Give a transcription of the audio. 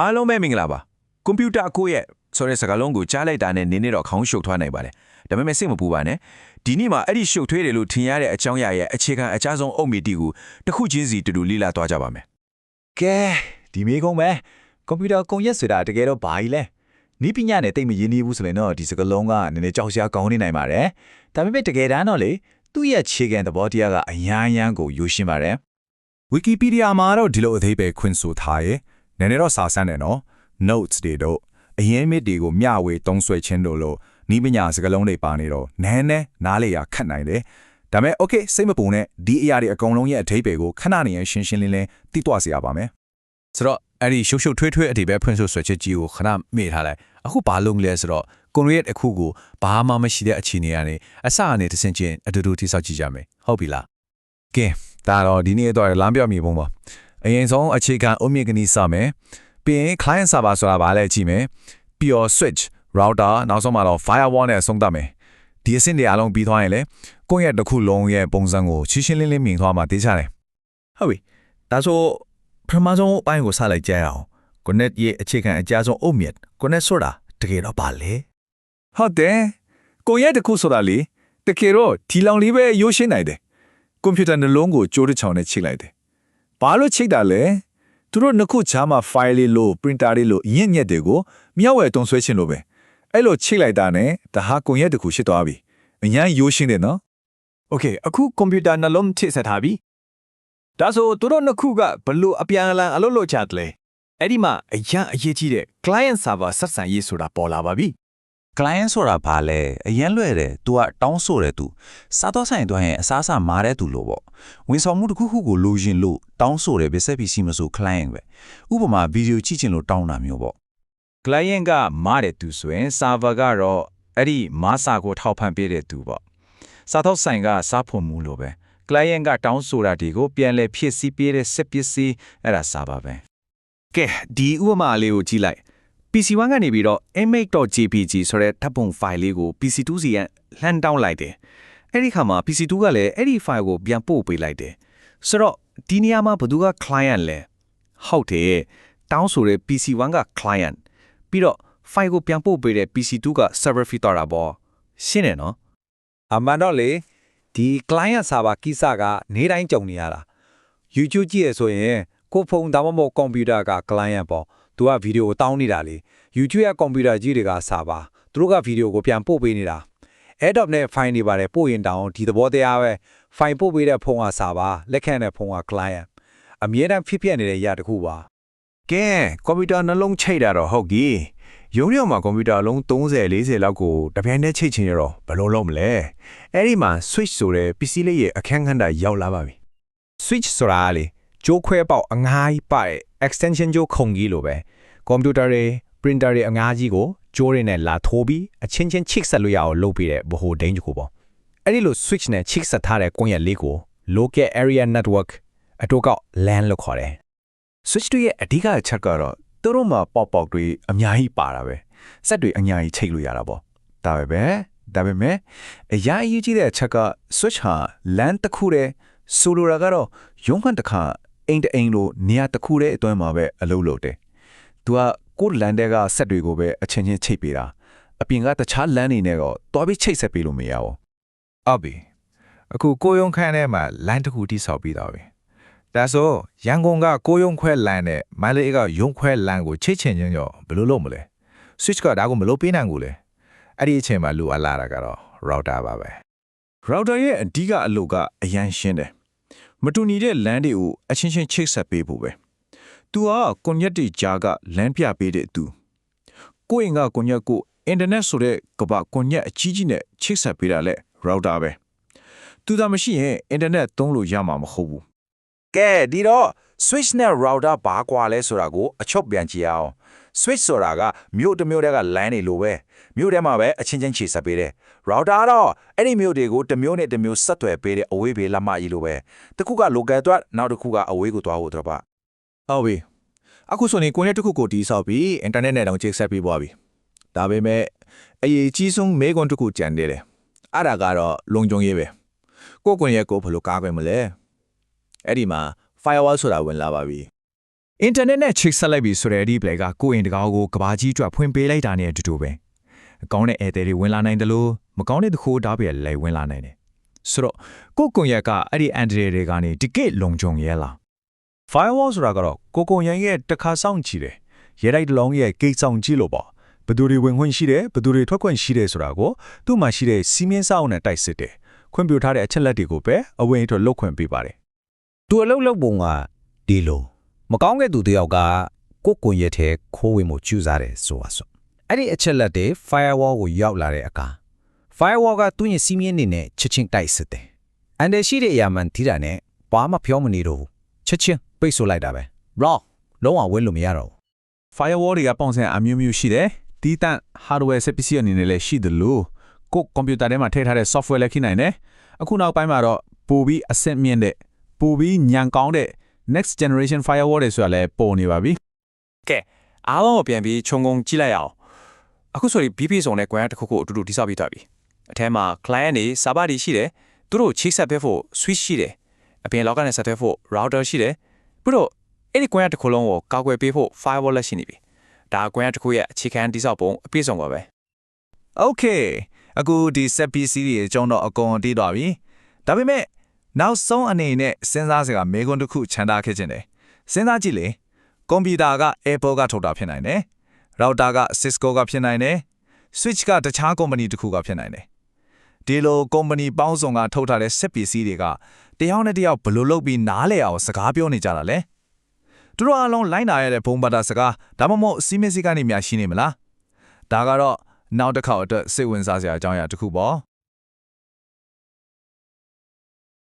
အားလုံးပဲမင်္ဂလာပါကွန်ပျူတာကိုရဲ့ဆိုတဲ့စကားလုံးကိုကြားလိုက်တာနဲ့နင်းနေတော့ခေါင်းရှုပ်သွားနိုင်ပါတယ်ဒါပေမဲ့စိတ်မပူပါနဲ့ဒီနေ့မှာအဲ့ဒီရှုပ်ထွေးတယ်လို့ထင်ရတဲ့အကြောင်းအရာရဲ့အခြေခံအကြဆုံးအုတ်မီတီကိုတစ်ခုချင်းစီတူတူလေ့လာသွားကြပါမယ်ကဲဒီမေးကုန်းပဲကွန်ပျူတာကွန်ရက်ဆိုတာတကယ်တော့ဘာကြီးလဲနီးပညာနဲ့တိတ်မရင်းနှီးဘူးဆိုရင်တော့ဒီစကားလုံးကနည်းနည်းကြောက်စရာကောင်းနေနိုင်ပါတယ်ဒါပေမဲ့တကယ်တမ်းတော့လေသူ့ရဲ့ခြေခံသဘောတရားကအများအမ်းကိုယူရှင်းပါတယ်ဝီကီပီဒီယာမှာတော့ဒီလိုအသေးပဲခွင့်ဆိုထားရဲ နည်းနည်းတော့စာဆန်းတယ်နော် notes တွေတော့အရင်မြစ်တွေကိုမျှဝေတုံးဆွဲခြင်းတို့လို့နီးပညာစကားလုံးတွေပါနေတော့နည်းနည်းနားလေရခတ်နိုင်တယ်ဒါပေမဲ့ okay စိတ်မပူနဲ့ဒီအရာတွေအကုန်လုံးရဲ့အသေးပဲကိုခဏနေရင်ရှင်းရှင်းလင်းလင်းသိသွားစေရပါမယ်ဆိုတော့အဲ့ဒီရှုပ်ရှုပ်ထွေးထွေးအတိပဲဖွင့်ဆိုဆွဲချက်ကြီးကိုခဏမေ့ထားလိုက်အခုဘာလုပ်လဲဆိုတော့ကွန်ရက်အခုကိုဘာမှမရှိတဲ့အခြေအနေကနေအစအနေတစ်ဆင့်ချင်းအတူတူတိဆောက်ကြည့်ကြမယ်ဟုတ်ပြီလားကဲဒါတော့ဒီနေ့တော့လမ်းပြောမြေပုံပါ အရင်ဆုံးအခြေခံအုတ်မြင့်ကနီးစမယ်ပြီးရင် client server ဆိုတာဘာလဲကြည့်မယ်ပြီးတော့ switch router နောက်ဆုံးမှာတော့ firewall နဲ့ဆုံးသတ်မယ်ဒီအဆင့်တွေအားလုံးပြီးသွားရင်လေကိုယ့်ရဲ့တစ်ခုလုံးရဲ့ပုံစံကိုရှင်းရှင်းလင်းလင်းမြင်သွားမှသိချတယ်ဟုတ်ပြီဒါဆိုပထမဆုံးအပိုင်းကိုစလိုက်ကြရအောင် connect ရဲ့အခြေခံအကြဆုံးအုတ်မြစ် connect ဆိုတာတကယ်တော့ပါလေဟုတ်တယ်ကိုယ့်ရဲ့တစ်ခုဆိုတာလေတကယ်တော့ဒီလောင်လေးပဲရိုးရှင်းနိုင်တယ်ကွန်ပျူတာနှလုံးကိုကြိုးတစ်ချောင်းနဲ့ချိတ်လိုက်တယ် ဘာလို့ချိတ်တာလဲသူတို့နှစ်ခုချားမှာ file လေးလို့ printer လေးလို့ညက်ညက်တွေကိုမျှဝေတုံးဆွဲခြင်းလို့ပဲအဲ့လိုချိတ်လိုက်တာနဲ့ဒါဟာကွန်ရက်တစ်ခုဖြစ်သွားပြီအញ្ញမ်းရိုးရှင်းတယ်နော် Okay အခုကွန်ပျူတာနှလုံးထည့်ဆက်ထားပြီဒါဆိုသူတို့နှစ်ခုကဘလို့အပြန်အလှန်အလုပ်လုပ်ကြတယ်လဲအဲ့ဒီမှာအရန်အရေးကြီးတဲ့ client server ဆက်ဆံရေးဆိုတာပေါ်လာပါပြီ client ဆိုတာဘာလဲအရင်လွယ်တယ် तू ကတောင်းဆိုတယ် तू စားတော့ဆိုင်တော့ရင်အစားအစာမာတဲ့သူလို့ပေါ့ဝန်ဆောင်မှုတစ်ခုခုကိုလိုရင်လို့တောင်းဆိုတယ်ပဲဆက်ပြီးရှိမဆို client ပဲဥပမာဗီဒီယိုကြည့်ချင်လို့တောင်းတာမျိုးပေါ့ client ကမာတဲ့သူဆိုရင် server ကတော့အဲ့ဒီမာစာကိုထောက်ပံ့ပေးတဲ့သူပေါ့စားတော့ဆိုင်ကစားဖို့မူလို့ပဲ client ကတောင်းဆိုတာတွေကိုပြန်လဲဖြည့်ဆည်းပေးတဲ့စက်ပစ္စည်းအဲ့ဒါစားပါပဲကဲဒီဥပမာလေးကိုကြည့်လိုက် PC1 ကနေပြီးတော့ image.jpg ဆိုတဲ့ဓာတ်ပုံ file လေးကို PC2 စီကလှမ်းတောင်းလိုက်တယ်အဲ့ဒီခါမှာ PC2 ကလည်းအဲ့ဒီ file ကိုပြန်ပို့ပေးလိုက်တယ်ဆိုတော့ဒီနေရာမှာဘယ်သူက client လဲဟုတ်တယ်တောင်းဆိုတဲ့ PC1 က client ပြီးတော့ file ကိုပြန်ပို့ပေးတဲ့ PC2 က server fee တော့တာပေါ့ရှင်းတယ်နော်အမှန်တော့လေဒီ client server ကိစ္စကနေတိုင်းကြုံနေရတာ YouTube ကြည့်ရဆိုရင်ကိုယ်ဖုန်းဒါမှမဟုတ်ကွန်ပျူတာက client ပေါ့ သူကဗီဒီယိုတောင်းနေတာလေ YouTube ရဲ့ကွန်ပျူတာကြီးတွေက server သူတို့ကဗီဒီယိုကိုပြန်ပို့ပေးနေတာ Adobe နဲ့ file တွေပါတယ်ပို့ရင်တောင်းဒီသဘောတရားပဲ file ပို့ပေးတဲ့ဖုန်းက server လက်ခံတဲ့ဖုန်းက client အမြဲတမ်းဖြစ်ဖြစ်နေတဲ့ຢာတစ်ခုပါကဲကွန်ပျူတာနှလုံးချိတ်တာတော့ဟုတ်ကြီးရုံးရုံမှာကွန်ပျူတာလုံး30 40လောက်ကိုတပြိုင်တည်းချိတ်ချင်ရတော့ဘယ်လိုလုပ်မလဲအဲ့ဒီမှာ switch ဆိုတဲ့ PC လေးရဲ့အခန်းခန်းတာရောက်လာပါပြီ switch ဆိုတာကလေ ကြိုးခွဲပေါက်အငှားကြီးပါတဲ့ extension ကြိုးခုံကြီးလိုပဲကွန်ပျူတာတွေ printer တွေအငှားကြီးကိုကြိုးတွေနဲ့လာထိုးပြီးအချင်းချင်းချိတ်ဆက်လို့ရအောင်လုပ်ပေးတဲ့ဗဟိုဒိန်းတစ်ခုပေါ့အဲ့ဒီလို switch နဲ့ချိတ်ဆက်ထားတဲ့ကွန်ရက်လေးကို local area network အတူကောက် LAN လို့ခေါ်တယ် switch တွေရဲ့အဓိကအချက်ကတော့သူတို့မှာပေါက်ပေါက်တွေအများကြီးပါတာပဲစက်တွေအများကြီးချိတ်လို့ရတာပေါ့ဒါပဲပဲဒါပေမဲ့အရာအရေးကြီးတဲ့အချက်က switch ဟာ LAN တစ်ခုတည်းဆိုလိုတာကတော့ရုံးခန့်တစ်ခါ အိမ်တအိမ်လိုနေရာတစ်ခုတည်းအတွင်းမှာပဲအလုပ်လုပ်တယ်သူကကိုယ် LAN တွေကစက်တွေကိုပဲအချင်းချင်းချိတ်ပေးတာအပြင်ကတခြား LAN တွေနဲ့တော့တွားပြီးချိတ်ဆက်ပေးလို့မရဘူးဟုတ်ပြီအခုကိုယုံခန်းထဲမှာ line တစ်ခုတိဆောက်ပြီးတော့ပြီဒါဆိုရန်ကုန်ကကိုယုံခွဲ line နဲ့မန္တလေးကယုံခွဲ line ကိုချိတ်ချင်ချင်းရောဘယ်လိုလုပ်မလဲ switch ကဒါကိုမလုပ်ပေးနိုင်ဘူးလေအဲ့ဒီအချိန်မှာလူအလာတာကတော့ router ပါပဲ router ရဲ့အဓိကအလုပ်ကအရန်ရှင်းတယ် မတူညီတဲ့ LAN တွေကိုအချင်းချင်းချိတ်ဆက်ပေးဖို့ပဲသူကကွန်ရက်တွေကြားက LAN ပြပေးတဲ့သူကိုယ့်ရင်ကကွန်ရက်ကိုအင်တာနက်ဆိုတဲ့ကမ္ဘာကွန်ရက်အကြီးကြီးနဲ့ချိတ်ဆက်ပေးတာလဲ router ပဲသူသာမရှိရင်အင်တာနက်သုံးလို့ရမှာမဟုတ်ဘူးကဲဒီတော့ switch နဲ့ router ဘာကွာလဲဆိုတာကိုအချုပ်ပြန်ကြည့်အောင် switch ဆိုတာကမြို့တစ်မြို့တည်းက line တွေလိုပဲမြို့ထဲမှာပဲအချင်းချင်းခြေဆက်ပေးတယ် router တော့အဲ့ဒီမြို့တွေကိုတစ်မြို့နဲ့တစ်မြို့ဆက်သွယ်ပေးတဲ့အဝေးဘေးလက်မကြီးလိုပဲတစ်ခုက local အတွက်နောက်တစ်ခုကအဝေးကိုသွားဖို့တော့ပါဟုတ်ပြီအခုဆိုရင်ကိုရက်တစ်ခုကိုတီးဆောက်ပြီး internet နဲ့တောင်ချိတ်ဆက်ပြီးပွားပြီဒါပေမဲ့အရေးကြီးဆုံးမေးခွန်းတစ်ခုကြံနေတယ်အဲ့ဒါကတော့လုံခြုံရေးပဲကိုယ့်ကွန်ရက်ကိုဘယ်လိုကားခွင့်မလဲအဲ့ဒီမှာ firewall ဆိုတာဝင်လာပါပြီ အင်တာနက်နဲ့ချိတ်ဆက်လိုက်ပြီဆိုတဲ့ replay ကကိုယ်ရင်တကားကိုကဘာကြီးအတွက်ဖွင့်ပေးလိုက်တာနဲ့အတူတူပဲအကောင်းတဲ့ airtel တွေဝင်လာနိုင်တယ်လို့မကောင်းတဲ့တခိုးတားပြလည်းဝင်လာနိုင်တယ်ဆိုတော့ကိုယ့်ကွန်ရက်ကအဲ့ဒီ Android တွေကနေဒီကိလုံခြုံရဲလား firewall ဆိုတာကတော့ကိုကိုရန်ရဲ့တစ်ခါဆောင်ကြည့်တယ်ရဲတိုက်တစ်လုံးရဲ့ဂိတ်ဆောင်ကြည့်လို့ပေါ့ဘယ်သူတွေဝင်ခွင့်ရှိတယ်ဘယ်သူတွေထွက်ခွင့်ရှိတယ်ဆိုတာကိုသူ့မှာရှိတဲ့စီးမင်းစောင်းနဲ့တိုက်စစ်တယ်ခွင့်ပြုထားတဲ့အချက်လက်တွေကိုပဲအဝင်အတွက်လုတ်ခွင့်ပေးပါတယ်သူအလုပ်လုပ်ပုံကဒီလို မကောင်းတဲ့သူတယောက်ကကိုယ့်ကွန်ရက်ထဲခိုးဝင်မှုကျူးစားတယ်ဆိုပါစို့အဲ့ဒီအချက်လက်တွေ firewall ကိုရောက်လာတဲ့အခါ firewall ကသူ့ရဲ့စီးမြင့်နေနဲ့ချက်ချင်းတိုက်စစ်တယ်အန်ဒယ်ရှိတဲ့အရာမှန်ထိတာနဲ့ဘာမှပြောမနေတော့ဘူးချက်ချင်းပိတ်ဆို့လိုက်တာပဲ raw လုံးဝဝင်လို့မရတော့ဘူး firewall တွေကပုံစံအမျိုးမျိုးရှိတယ်တီးတန့် hardware ဆက်ပစ္စည်းအနေနဲ့လည်းရှိတယ်လို့ကိုယ့်ကွန်ပျူတာထဲမှာထည့်ထားတဲ့ software လည်းခိနိုင်တယ်အခုနောက်ပိုင်းမှာတော့ပိုပြီးအဆင့်မြင့်တဲ့ပိုပြီးညံကောင်းတဲ့ next generation firewall တွေဆိုတာလည်းပေါ်နေပါပြီကဲအားလုံးကိုပြန်ပြီးခြုံငုံကြည့်လိုက်အောင်အခုဆိုရင် BP ဆောင်တဲ့ grant တစ်ခုခုအတူတူတိစောက်ပြီးသွားပြီအထဲမှာ client တွေ server တွေရှိတယ်သူတို့ချိတ်ဆက်ပေးဖို့ switch ရှိတယ်အပြင်လောကနဲ့ဆက်သွယ်ဖို့ router ရှိတယ်ပြီးတော့အဲ့ဒီ grant တစ်ခုလုံးကိုကာကွယ်ပေးဖို့ firewall လည်းရှိနေပြီဒါ grant တစ်ခုရဲ့အခြေခံတိစောက်ပုံအပြည့်စုံပါပဲ Okay အခုဒီဆက် PC တွေအကြောင်းတော့အကုန်တီးသွားပြီဒါပေမဲ့ နောက်ဆုံးအနေနဲ့စဉ်းစားစရာမေးခွန်းတစ်ခုခြံထားခဲ့ခြင်းတယ်စဉ်းစားကြည့်လေကွန်ပျူတာက Apple ကထုတ်တာဖြစ်နိုင်တယ် router က Cisco ကဖြစ်နိုင်တယ် switch ကတခြား company တစ်ခုကဖြစ်နိုင်တယ်ဒီလို company ပေါင်းစုံကထုတ်ထားတဲ့ဆက် PC တွေကတယောက်နဲ့တယောက်ဘယ်လိုလုပ်ပြီးနားလည်အောင်စကားပြောနေကြတာလဲသူတို့အားလုံးလိုင်းနာရတဲ့ဘုံဘာသာစကားဒါမှမဟုတ်စီးမင်းစည်းကနေများရှိနေမလားဒါကတော့နောက်တစ်ခေါက်အတွက်စိတ်ဝင်စားစရာအကြောင်းအရာတစ်ခုပေါ့